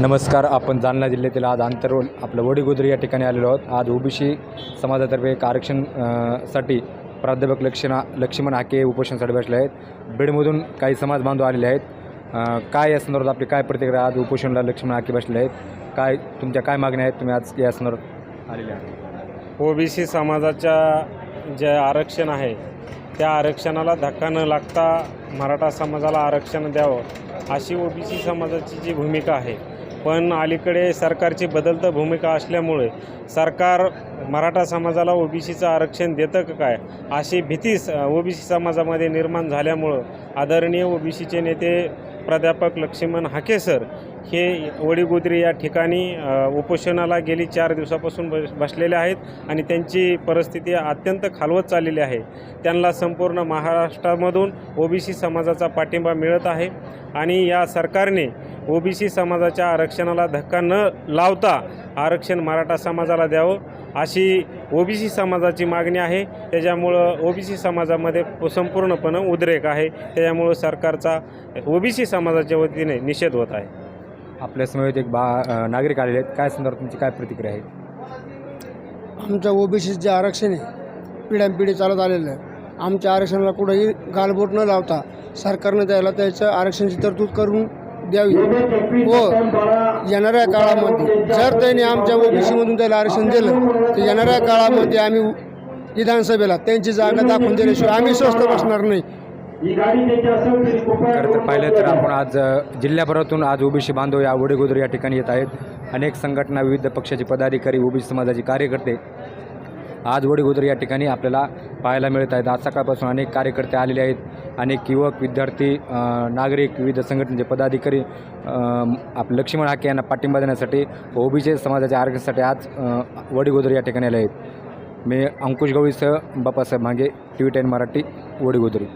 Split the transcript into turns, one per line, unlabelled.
नमस्कार आपण जालना जिल्ह्यातील आज आंतरोल आपलं वडीगोदरी या ठिकाणी आलेलो आहोत. आज ओबीसी समाजातर्फे एक आरक्षणसाठी प्राध्यापक लक्षणा लक्ष्मण हाके उपोषणासाठी बसले आहेत. बीडमधून काही समाज बांधव आलेले आहेत. काय या संदर्भात आपली काय प्रतिक्रिया आज उपोषणाला लक्ष्मण हाके बसले आहेत? काय तुमच्या काय मागण्या आहेत? तुम्ही आज या संदर्भात आलेले आहात.
ओबीसी समाजाच्या जे आरक्षण आहे त्या आरक्षणाला धक्का न लागता मराठा समाजाला आरक्षण द्यावं अशी ओबीसी समाजाची जी भूमिका आहे पण अलीकडे सरकारची बदलतं भूमिका असल्यामुळे सरकार मराठा समाजाला ओबीसीचं आरक्षण देतं का काय अशी भीती ओबीसी समाजामध्ये निर्माण झाल्यामुळं आदरणीय ओबीसीचे नेते प्राध्यापक लक्ष्मण हाके सर हे वडीगोद्री या ठिकाणी उपोषणाला गेली चार दिवसापासून बस बसलेले आहेत आणि त्यांची परिस्थिती अत्यंत खालवत चाललेली आहे. त्यांना संपूर्ण महाराष्ट्रामधून ओबीसी समाजाचा पाठिंबा मिळत आहे आणि या सरकारने ओबीसी समाजाच्या आरक्षणाला धक्का न लावता आरक्षण मराठा समाजाला द्यावं अशी ओबीसी समाजाची मागणी आहे. त्याच्यामुळं ओबीसी समाजामध्ये संपूर्णपणे उद्रेक आहे. त्याच्यामुळं सरकारचा ओबीसी समाजाच्या वतीने निषेध होत आहे.
आपल्या समवेत एक बा नागरिक आलेले आहेत. काय संदर्भात तुमची काय प्रतिक्रिया आहे?
आमच्या ओबीसी जे आरक्षण आहे पिढ्यानपिढी चालत आलेलं आहे. आमच्या आरक्षणाला कुठंही गालबोट न लावता सरकारनं त्याला त्याचं आरक्षणाची तरतूद करून द्यावी. व येणाऱ्या काळामध्ये जर त्यांनी आमच्या ओबीसीमधून त्याला आरक्षण दिलं तर येणाऱ्या काळामध्ये आम्ही विधानसभेला त्यांची जागा दाखवून दिल्याशिवाय आम्ही स्वस्त बसणार नाही.
खरं तर पाहिलं तर आपण आज जिल्ह्याभरातून आज ओबीसी बांधव या वडीगोदर या ठिकाणी येत आहेत. अनेक संघटना विविध पक्षाचे पदाधिकारी ओबीसी समाजाचे कार्यकर्ते आज वडीगोदर या ठिकाणी आपल्याला पाहायला मिळत आहेत. आज सकाळपासून अनेक कार्यकर्ते आलेले आहेत. अनेक युवक विद्यार्थी नागरिक विविध संघटनेचे पदाधिकारी अ, आपले लक्ष्मण हाके यांना पाठिंबा देण्यासाठी ओबीसी समाजाच्या आरक्षणासाठी आज वडीगोदर या ठिकाणी आले आहेत. मी अंकुश गवळीसह बापासाहेब मागे T V ten Marathi Vadigodri